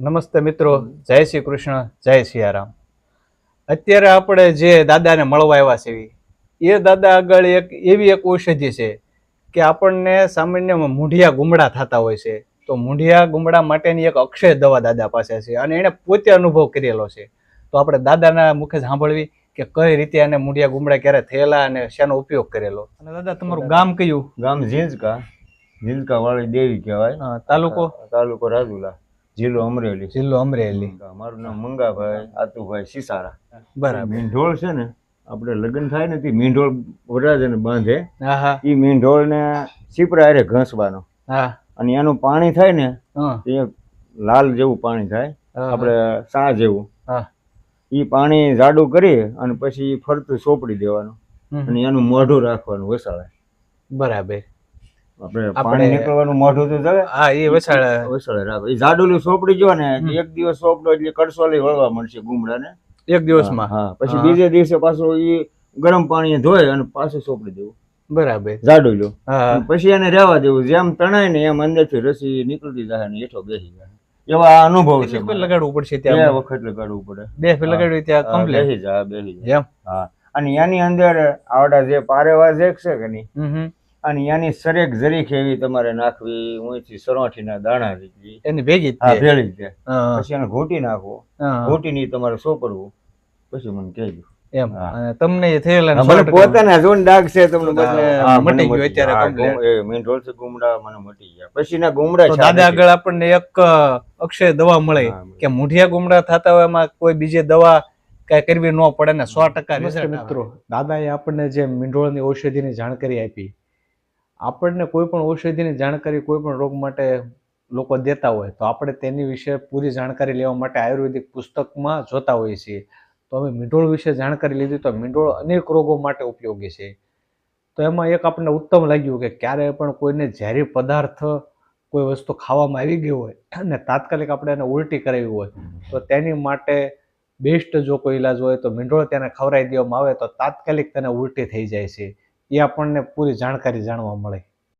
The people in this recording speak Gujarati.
નમસ્તે મિત્રો જય શ્રી કૃષ્ણ જય સિયારામ. અત્યારે આપણે જે દાદાને મળવા આવ્યા છે એ દાદા આગળ એક એવી એક ઔષધિ છે કે આપણને સામાન્યમાં મૂંઢિયા ગુમડા થતા હોય છે. તો મૂંઢિયા ગુમડા માટેની એક અક્ષય દવા દાદા પાસે છે અને એણે પોતે અનુભવ કરેલો છે. તો આપણે દાદાના મુખે સાંભળવી કે કઈ રીતે આને મૂંઢિયા ગુમડા ક્યારે થયેલા અને શેનો ઉપયોગ કરેલો. અને દાદા તમારું ગામ કયું? ગામ ઝીંઝકા. ઝીંઝકા વાળી દેવી કહેવાય. તાલુકો? તાલુકો રાજુલા. જિલ્લો અમરેલી. જિલ્લો અમરેલી. મારું નામ મંગાભાઈ આતુભાઈ સિસારા બરાબર. મીંઢોળ છે ને આપણે લગ્ન થાય ને તે મીંઢોળ વરરાજાને બાંધે. હા હા. એ મીંઢોળને સીપરા હારે ઘસવાનો. હા. અને એનું પાણી થાય ને એ લાલ જેવું પાણી થાય આપણે સા જેવું. હા. એ પાણી જાડું કરી અને પછી ફરતું સોપડી દેવાનું. અને એનું મોઢું રાખવાનું વસાળે. બરાબર. આપણે આપણે- પાણી નીકળવાનું મોઢું તો જવે હા એ વસાળ વસાળે રાખો એ જાડુલું સોપડી જો ને એક દિવસ સોપડો એટલે કડસોલી વળવા મળશે ગુમડાને. એક દિવસમાં. હા પછી બીજે દિવસે પાછું એ ગરમ પાણી ધોય અને પાછું સોપડી દેવું. બરાબર. હા પછી એને રહેવા દેવું. જેમ તણાય ને એમ અંદરથી રસી નીકળતી જાય ને હેઠો બેસી જાય. એવા અનુભવ છે લગાડવું પડશે ત્યાં વખત લગાડવું પડે. બે ફેર લગાડ્યું ત્યાં કમ્પ્લીટ? બેસી જાય બેસી જાય એમ? હા. અને એની અંદર આવડા જે પારેવા જેક છે કે નહીં. અને એની સરેક જરીક એવી તમારે નાખવી ઊંચી સરોઠીના દાણા રીતવી એની ભેગી હા ભેળી જ પછી એને ઘોટી નાખવો. ઘોટીની તમારે સોપડવું. પછી મને કહેજો. એમ. તમને એ થયેલા ને મને પોતાને જોન ડાઘ છે તમને બદલે મટી ગયો અત્યારે. ગુમ- મેં ઢોલથી ગુમડા મને મટી ગયા. પછી ના ગુમડા છે દાદા આગળ આપણને એક અક્ષય દવા મળે. કે મૂઢિયા ગુમડા થતા હોય એમાં કોઈ બીજે દવા કઈ કરવી ન પડે ને સો ટકા મિત્રો. દાદાએ આપણને જે મીંઢોળની ઔષધિની જાણકારી આપી આપણને કોઈ પણ ઔષધિની જાણકારી કોઈ પણ રોગ માટે લોકો દેતા હોય, તો આપણે તેની વિશે પૂરી જાણકારી લેવા માટે આયુર્વેદિક પુસ્તકમાં જોતા હોઈએ છીએ. તો અમે મીંઢોળ વિશે જાણકારી લીધી તો મીંઢોળ અનેક રોગો માટે ઉપયોગી છે. તો એમાં એક આપણને ઉત્તમ લાગ્યું કે ક્યારે પણ કોઈને ઝેરી પદાર્થ કોઈ વસ્તુ ખાવામાં આવી ગઈ હોય અને તાત્કાલિક આપણે એને ઉલટી કરાવી હોય, તો તેની માટે બેસ્ટ જો કોઈ ઈલાજ હોય તો મીંઢોળ તેને ખવડાવી દેવામાં આવે તો તાત્કાલિક તેને ઉલટી થઈ જાય છે. એ આપણને પૂરી જાણકારી જાણવા મળે.